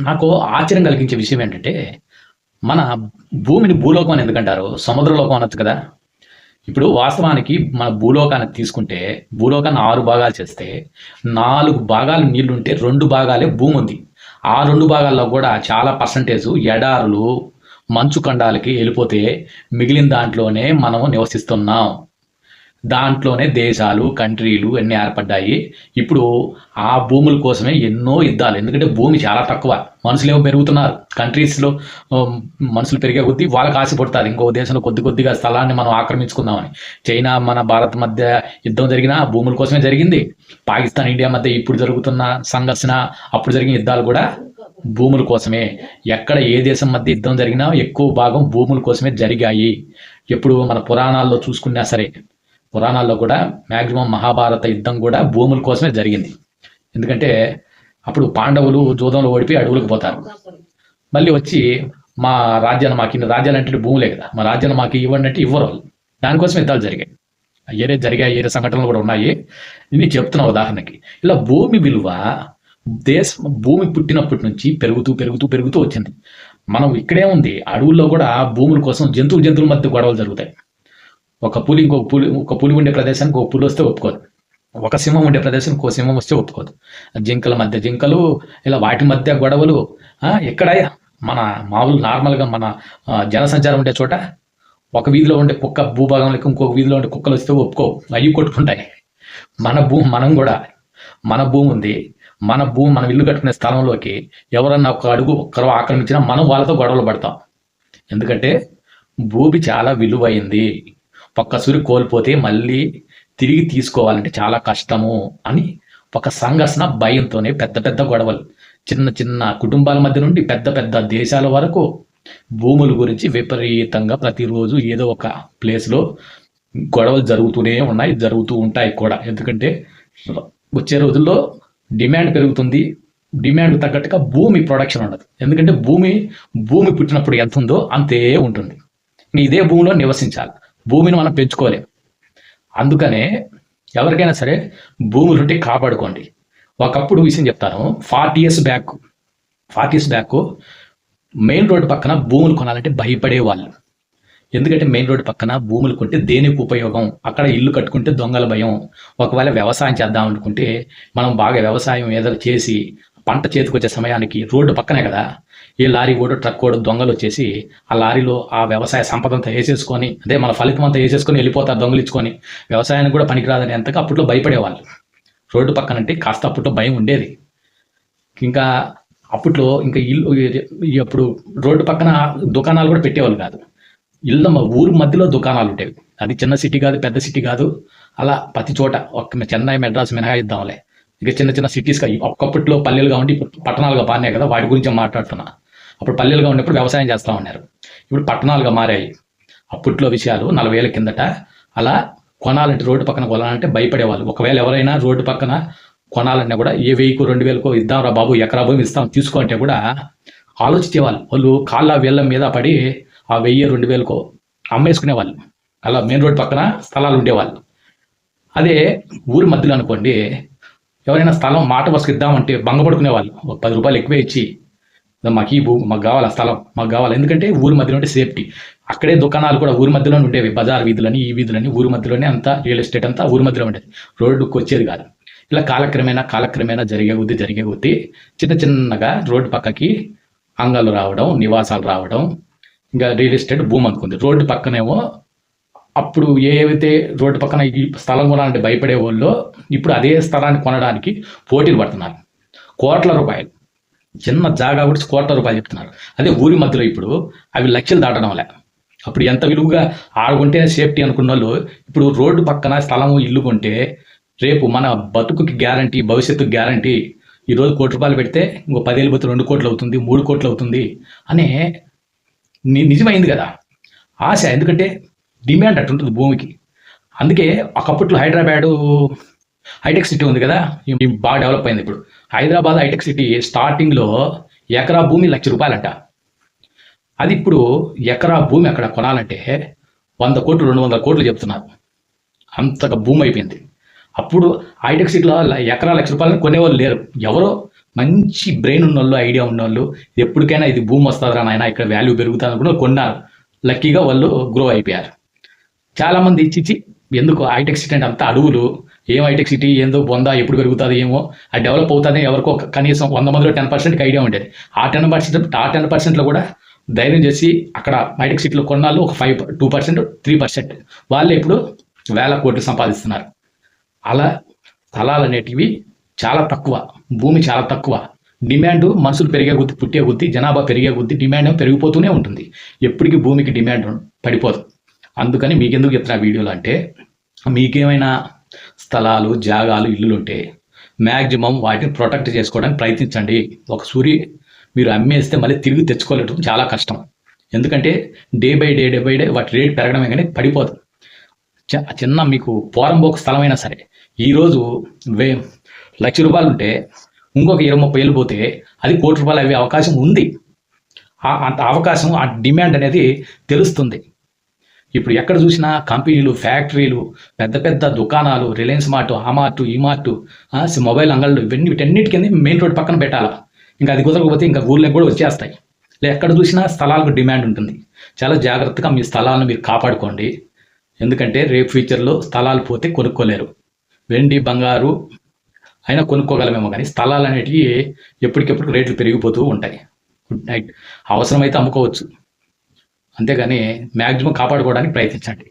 నాకు ఆశ్చర్యం కలిగించే విషయం ఏంటంటే మన భూమిని భూలోకం అని ఎందుకంటారు? సముద్రలోకం అనొచ్చు కదా. ఇప్పుడు వాస్తవానికి మన భూలోకాన్ని తీసుకుంటే భూలోకాన్ని ఆరు భాగాలు చేస్తే నాలుగు భాగాలు నీళ్ళుంటే రెండు భాగాలే భూమి ఉంది. ఆ రెండు భాగాల్లో కూడా చాలా పర్సంటేజ్ ఎడారులు మంచు ఖండాలకి వెళ్ళిపోతే మిగిలిన దాంట్లోనే మనం నివసిస్తున్నాం. దాంట్లోనే దేశాలు కంట్రీలు అన్నీ ఏర్పడ్డాయి. ఇప్పుడు ఆ భూముల కోసమే ఎన్నో యుద్ధాలు. ఎందుకంటే భూమి చాలా తక్కువ. మనుషులు ఏమో పెరుగుతున్నారు కంట్రీస్లో మనుషులు పెరిగే కొద్దీ వాళ్ళకి ఆశపడతారు. ఇంకో దేశంలో కొద్ది కొద్దిగా స్థలాన్ని మనం ఆక్రమించుకుందామని. చైనా మన భారత్ మధ్య యుద్ధం జరిగిన భూముల కోసమే జరిగింది. పాకిస్తాన్ ఇండియా మధ్య ఇప్పుడు జరుగుతున్న సంఘర్షణ అప్పుడు జరిగిన యుద్ధాలు కూడా భూముల కోసమే. ఎక్కడ ఏ దేశం మధ్య యుద్ధం జరిగినా ఎక్కువ భాగం భూముల కోసమే జరిగాయి. ఎప్పుడు మన పురాణాల్లో చూసుకున్నా సరే. పురాణాల్లో కూడా మ్యాక్సిమం మహాభారత యుద్ధం కూడా భూముల కోసమే జరిగింది. ఎందుకంటే అప్పుడు పాండవులు జూదంలో ఓడిపోయి అడవులకు పోతారు. మళ్ళీ వచ్చి మా రాజ్యాన్ని మాకు ఇన్ని రాజ్యాలు అంటే భూములే కదా. మా రాజ్యాన్ని మాకు ఇవ్వండి అంటే ఇవ్వరు వాళ్ళు. దానికోసం యుద్ధాలు జరిగాయి. ఏరే జరిగాయి ఏరే సంఘటనలు కూడా ఉన్నాయి. నేను చెప్తున్నా ఉదాహరణకి. ఇలా భూమి విలువ దేశం భూమి పుట్టినప్పటి నుంచి పెరుగుతూ పెరుగుతూ పెరుగుతూ వచ్చింది. మనం ఇక్కడే ఉంది. అడవుల్లో కూడా భూముల కోసం జంతువు జంతువుల మధ్య గొడవలు జరుగుతాయి. ఒక పులి ఇంకొక పులి ఒక పులి ఉండే ప్రదేశానికి ఒక పులి వస్తే ఒప్పుకోదు. ఒక సింహం ఉండే ప్రదేశం ఒక సింహం వస్తే ఒప్పుకోదు. జింకల మధ్య జింకలు ఇలా వాటి మధ్య గొడవలు ఎక్కడ మన మామూలు నార్మల్గా మన జనసంచారం ఉండే చోట ఒక వీధిలో ఉండే కుక్క భూభాగంలోకి ఇంకొక వీధిలో ఉండే కుక్కలు వస్తే ఒప్పుకో అవి కొట్టుకుంటాయి. మన భూమి మనం కూడా మన భూమి ఉంది. మన భూమి మనం ఇల్లు కట్టుకునే స్థలంలోకి ఎవరన్నా ఒక అడుగు ఒక్కరు ఆక్రమించినా మనం వాళ్ళతో గొడవలు పడతాం. ఎందుకంటే భూమి చాలా విలువైంది. ఒక్కసారి కోల్పోతే మళ్ళీ తిరిగి తీసుకోవాలంటే చాలా కష్టము అని ఒక సంఘర్షణ భయంతోనే పెద్ద పెద్ద గొడవలు. చిన్న చిన్న కుటుంబాల మధ్య నుండి పెద్ద పెద్ద దేశాల వరకు భూముల గురించి విపరీతంగా ప్రతిరోజు ఏదో ఒక ప్లేస్లో గొడవలు జరుగుతూనే ఉన్నాయి జరుగుతూ ఉంటాయి కూడా. ఎందుకంటే వచ్చే రోజుల్లో డిమాండ్ పెరుగుతుంది. డిమాండ్ తగ్గట్టుగా భూమి ప్రొడక్షన్ ఉండదు. ఎందుకంటే భూమి భూమి పుట్టినప్పుడు ఎంత ఉందో అంతే ఉంటుంది. ఇదే భూమిలో నివసించాలి. భూమిని మనం పెంచుకోలేం. అందుకనే ఎవరికైనా సరే భూములు ఉంటే కాపాడుకోండి. ఒకప్పుడు విషయం చెప్తాను. Forty years back forty years back main road పక్కన భూములు కొనాలంటే భయపడేవాళ్ళు. ఎందుకంటే మెయిన్ రోడ్డు పక్కన భూములు కొంటే దేనికి ఉపయోగం? అక్కడ ఇల్లు కట్టుకుంటే దొంగల భయం. ఒకవేళ వ్యవసాయం చేద్దాం అనుకుంటే మనం బాగా వ్యవసాయం ఏదో చేసి పంట చేతికొచ్చే సమయానికి రోడ్డు పక్కనే కదా. ఈ లారీ కూడా ట్రక్ కూడా దొంగలు వచ్చేసి ఆ లారీలో ఆ వ్యవసాయ సంపద అంతా వేసేసుకొని అదే మన ఫలితం అంతా వేసేసుకొని వెళ్ళిపోతారు దొంగలు ఇచ్చుకొని వ్యవసాయానికి కూడా పనికిరాదని ఎంతగా అప్పట్లో భయపడేవాళ్ళు. రోడ్డు పక్కనంటే కాస్త అప్పట్లో భయం ఉండేది. ఇంకా అప్పట్లో ఇంకా ఇల్లు ఇప్పుడు రోడ్డు పక్కన దుకాణాలు కూడా పెట్టేవాళ్ళు కాదు. ఇళ్ళ ఊరు మధ్యలో దుకాణాలు ఉండేవి. అది చిన్న సిటీ కాదు పెద్ద సిటీ కాదు. అలా ప్రతి చోట ఒక చెన్నై మెడ్రాస్ మినహాయిద్దాంలే. ఇక చిన్న చిన్న సిటీస్గా ఒక్కప్పట్లో పల్లెలుగా ఉండి ఇప్పుడు పట్టణాలుగా మారినాయి కదా వాటి గురించి మాట్లాడుతున్నా. అప్పుడు పల్లెలుగా ఉన్నప్పుడు వ్యవసాయం చేస్తూ ఉన్నారు. ఇప్పుడు పట్టణాలుగా మారాయి. అప్పట్లో విషయాలు నలభై ఏళ్ళ కిందట అలా కొనాలంటే రోడ్డు పక్కన కొనాలంటే భయపడేవాళ్ళు. ఒకవేళ ఎవరైనా రోడ్డు పక్కన కొనాలన్నా కూడా ఏ వెయ్యికో రెండు వేలకు ఇద్దాం రా బాబు ఎకరా భూమి ఇస్తాం తీసుకో అంటే కూడా ఆలోచించేవాళ్ళు. వాళ్ళు కాళ్ళ వేళ్ళ మీద పడి ఆ వెయ్యి రెండు వేలకో అమ్మేసుకునేవాళ్ళు. అలా మెయిన్ రోడ్ పక్కన స్థలాలు ఉండేవాళ్ళు. అదే ఊరి మధ్యలో అనుకోండి ఎవరైనా స్థలం మాట వసుకు ఇద్దామంటే భంగపడుకునే వాళ్ళు పది రూపాయలు ఎక్కువే ఇచ్చి మాకు ఈ భూ మాకు కావాలి ఆ స్థలం మాకు కావాలి? ఎందుకంటే ఊరి మధ్యలో ఉంటే సేఫ్టీ. అక్కడే దుకాణాలు కూడా ఊరి మధ్యలోనే ఉండేవి. బజార్ వీధులని ఈ వీధులని ఊరి మధ్యలోనే అంతా రియల్ ఎస్టేట్ అంతా ఊరి మధ్యలో ఉండేది. రోడ్డుకు వచ్చేది కాదు. ఇలా కాలక్రమేణా కాలక్రమేణా జరిగే కొద్దీ జరిగే కొద్దీ చిన్న చిన్నగా రోడ్డు పక్కకి అంగాలు రావడం నివాసాలు రావడం ఇంకా రియల్ ఎస్టేట్ భూమి అనుకుంది రోడ్డు పక్కనేమో అప్పుడు ఏవైతే రోడ్డు పక్కన ఈ స్థలం కొనాలంటే భయపడే వాళ్ళు ఇప్పుడు అదే స్థలాన్ని కొనడానికి పోటీలు పడుతున్నారు. కోట్ల రూపాయలు. చిన్న జాగా కూడా కోట్ల రూపాయలు చెప్తున్నారు. అదే ఊరి మధ్యలో ఇప్పుడు అవి లక్షలు దాటడం లే అప్పుడు ఎంత విలువగా ఆడుకుంటే సేఫ్టీ అనుకున్న వాళ్ళు ఇప్పుడు రోడ్డు పక్కన స్థలము ఇల్లు కొంటే రేపు మన బతుకుకి గ్యారంటీ భవిష్యత్తుకి గ్యారంటీ ఈరోజు కోటి రూపాయలు పెడితే ఇంకో పదేళ్ళు పోతే రెండు కోట్లు అవుతుంది మూడు కోట్లు అవుతుంది అనే నిజమైంది కదా. ఆశ. ఎందుకంటే డిమాండ్ అట్టుంటుంది భూమికి. అందుకే ఒకప్పట్లో హైదరాబాద్ హైటెక్ సిటీ ఉంది కదా బాగా డెవలప్ అయింది ఇప్పుడు. హైదరాబాద్ హైటెక్ సిటీ స్టార్టింగ్లో ఎకరా భూమి లక్ష రూపాయలంట. అది ఇప్పుడు ఎకరా భూమి అక్కడ కొనాలంటే వంద కోట్లు రెండు వందల కోట్లు చెప్తున్నారు. అంతగా భూమి అయిపోయింది. అప్పుడు హైటెక్ సిటీలో ఎకరా లక్ష రూపాయలు కొనేవాళ్ళు లేరు. ఎవరో మంచి బ్రెయిన్ ఉన్నోళ్ళు ఐడియా ఉన్నోళ్ళు ఎప్పటికైనా ఇది భూమి వస్తుందిరా నాయన ఇక్కడ వాల్యూ పెరుగుతుంది అనుకుని కొన్నారు. లక్కీగా వాళ్ళు గ్రో అయిపోయారు. చాలామంది ఇచ్చిచ్చి ఎందుకు హైటెక్ సిటీ అంటే అంత అడవులు? ఏం హైటెక్ సిటీ ఏందో బొందా ఎప్పుడు పెరుగుతుంది ఏమో? అది డెవలప్ అవుతుంది ఎవరికో కనీసం వంద మందిలో టెన్ పర్సెంట్కి ఐడియా ఉండేది. ఆ టెన్ పర్సెంట్ ఆ టెన్ పర్సెంట్లో కూడా ధైర్యం చేసి అక్కడ హైటెక్ సిటీలో కొన్నాళ్ళు ఒక five two percent three percent వాళ్ళు ఇప్పుడు వేల కోట్లు సంపాదిస్తున్నారు. అలా స్థలాలు అనేటివి చాలా తక్కువ. భూమి చాలా తక్కువ. డిమాండ్ మనుషులు పెరిగే కొద్ది పుట్టే కొద్ది జనాభా పెరిగే కొద్ది డిమాండ్ పెరిగిపోతూనే ఉంటుంది. ఎప్పటికీ భూమికి డిమాండ్ పడిపోదు. అందుకని మీకెందుకు చెప్తున్నా వీడియోలు అంటే మీకేమైనా స్థలాలు జాగాలు ఇల్లులు ఉంటే మ్యాక్సిమం వాటిని ప్రొటెక్ట్ చేసుకోవడానికి ప్రయత్నించండి. ఒక సూరి మీరు అమ్మేస్తే మళ్ళీ తిరిగి తెచ్చుకోలేటం చాలా కష్టం. ఎందుకంటే day by day day by day వాటి రేట్ పెరగడమే కానీ పడిపోదు. చ- చిన్న మీకు పోరంబోకు స్థలమైనా సరే ఈరోజు వే లక్ష రూపాయలు ఉంటే ఇంకొక ఇరవై ముప్పై ఏళ్ళు పోతే అది కోటి రూపాయలు అయ్యే అవకాశం ఉంది. ఆ అంత అవకాశం ఆ డిమాండ్ అనేది తెలుస్తుంది. ఇప్పుడు ఎక్కడ చూసినా కంపెనీలు ఫ్యాక్టరీలు పెద్ద పెద్ద దుకాణాలు రిలయన్స్ మార్ట్ ఆ మార్టు ఈ మార్టు మొబైల్ అంగళ్ళు ఇవన్నీ వీటన్నిటి కింద మెయిన్ రోడ్ పక్కన పెట్టాలా? ఇంకా అది కుదరకపోతే ఇంకా ఊళ్ళకి కూడా వచ్చేస్తాయి. లే ఎక్కడ చూసినా స్థలాలకు డిమాండ్ ఉంటుంది. చాలా జాగ్రత్తగా మీ స్థలాలను మీరు కాపాడుకోండి. ఎందుకంటే రేపు ఫ్యూచర్లో స్థలాలు పోతే కొనుక్కోలేరు. వెండి బంగారు అయినా కొనుక్కోగలమేమో కానీ స్థలాలు అనేటివి ఎప్పటికెప్పుడు రేట్లు పెరిగిపోతూ ఉంటాయి. Good night. అవసరమైతే అమ్ముకోవచ్చు. అంతేగాని మ్యాక్సిమం కాపాడుకోవడానికి ప్రయత్నించండి.